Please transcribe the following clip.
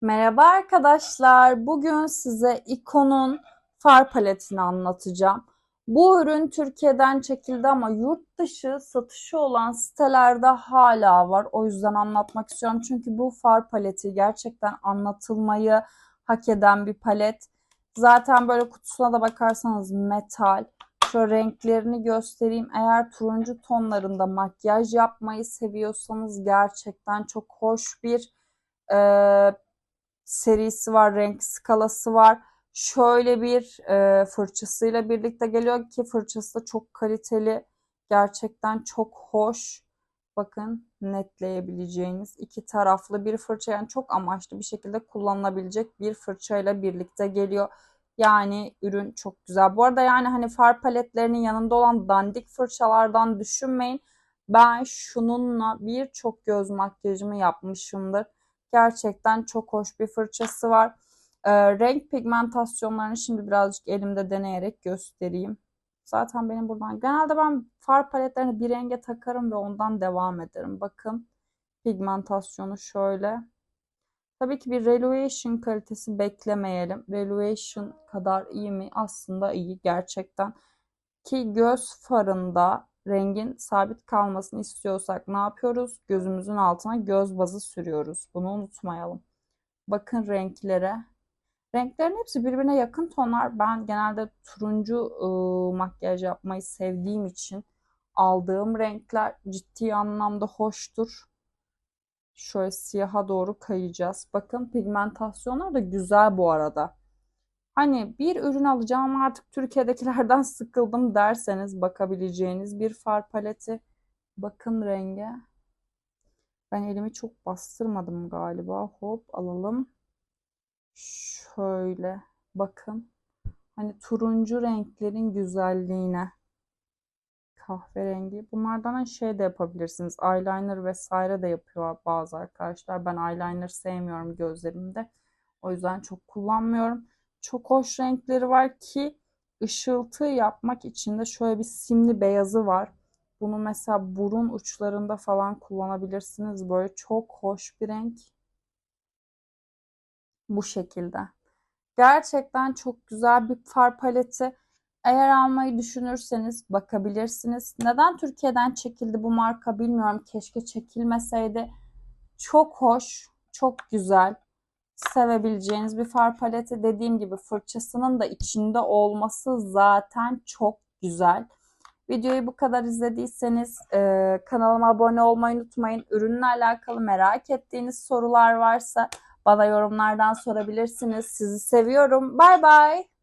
Merhaba arkadaşlar. Bugün size Ikon'un far paletini anlatacağım. Bu ürün Türkiye'den çekildi ama yurt dışı satışı olan sitelerde hala var. O yüzden anlatmak istiyorum. Çünkü bu far paleti gerçekten anlatılmayı hak eden bir palet. Zaten böyle kutusuna da bakarsanız metal. Şu renklerini göstereyim. Eğer turuncu tonlarında makyaj yapmayı seviyorsanız gerçekten çok hoş bir e, serisi var, renk skalası var. Şöyle bir e, fırçasıyla birlikte geliyor ki fırçası da çok kaliteli. Gerçekten çok hoş. Bakın netleyebileceğiniz iki taraflı bir fırça yani çok amaçlı bir şekilde kullanılabilecek bir fırçayla birlikte geliyor. Yani ürün çok güzel. Bu arada yani hani far paletlerinin yanında olan dandik fırçalardan düşünmeyin. Ben şununla birçok göz makyajımı yapmışımdır. Gerçekten çok hoş bir fırçası var. Ee, renk pigmentasyonlarını şimdi birazcık elimde deneyerek göstereyim. Zaten benim buradan genelde ben far paletlerini bir renge takarım ve ondan devam ederim. Bakın pigmentasyonu şöyle. Tabii ki bir Reluation kalitesi beklemeyelim. Reluation kadar iyi mi? Aslında iyi gerçekten. Ki göz farında rengin sabit kalmasını istiyorsak ne yapıyoruz? Gözümüzün altına göz bazı sürüyoruz. Bunu unutmayalım. Bakın renklere. Renklerin hepsi birbirine yakın tonlar. Ben genelde turuncu ıı, makyaj yapmayı sevdiğim için aldığım renkler ciddi anlamda hoştur. Şöyle siyaha doğru kayacağız. Bakın pigmentasyonlar da güzel bu arada. Hani bir ürün alacağım artık Türkiye'dekilerden sıkıldım derseniz bakabileceğiniz bir far paleti. Bakın renge. Ben elimi çok bastırmadım galiba. Hop alalım. Şöyle bakın. Hani turuncu renklerin güzelliğine. Kahverengi. Bunlardan hani şey de yapabilirsiniz. Eyeliner vesaire de yapıyor bazı arkadaşlar. Ben eyeliner sevmiyorum gözlerimde. O yüzden çok kullanmıyorum çok hoş renkleri var ki ışıltı yapmak için de şöyle bir simli beyazı var. Bunu mesela burun uçlarında falan kullanabilirsiniz. Böyle çok hoş bir renk. Bu şekilde. Gerçekten çok güzel bir far paleti. Eğer almayı düşünürseniz bakabilirsiniz. Neden Türkiye'den çekildi bu marka bilmiyorum. Keşke çekilmeseydi. Çok hoş, çok güzel sevebileceğiniz bir far paleti. Dediğim gibi fırçasının da içinde olması zaten çok güzel. Videoyu bu kadar izlediyseniz e, kanalıma abone olmayı unutmayın. Ürünle alakalı merak ettiğiniz sorular varsa bana yorumlardan sorabilirsiniz. Sizi seviyorum. Bay bay.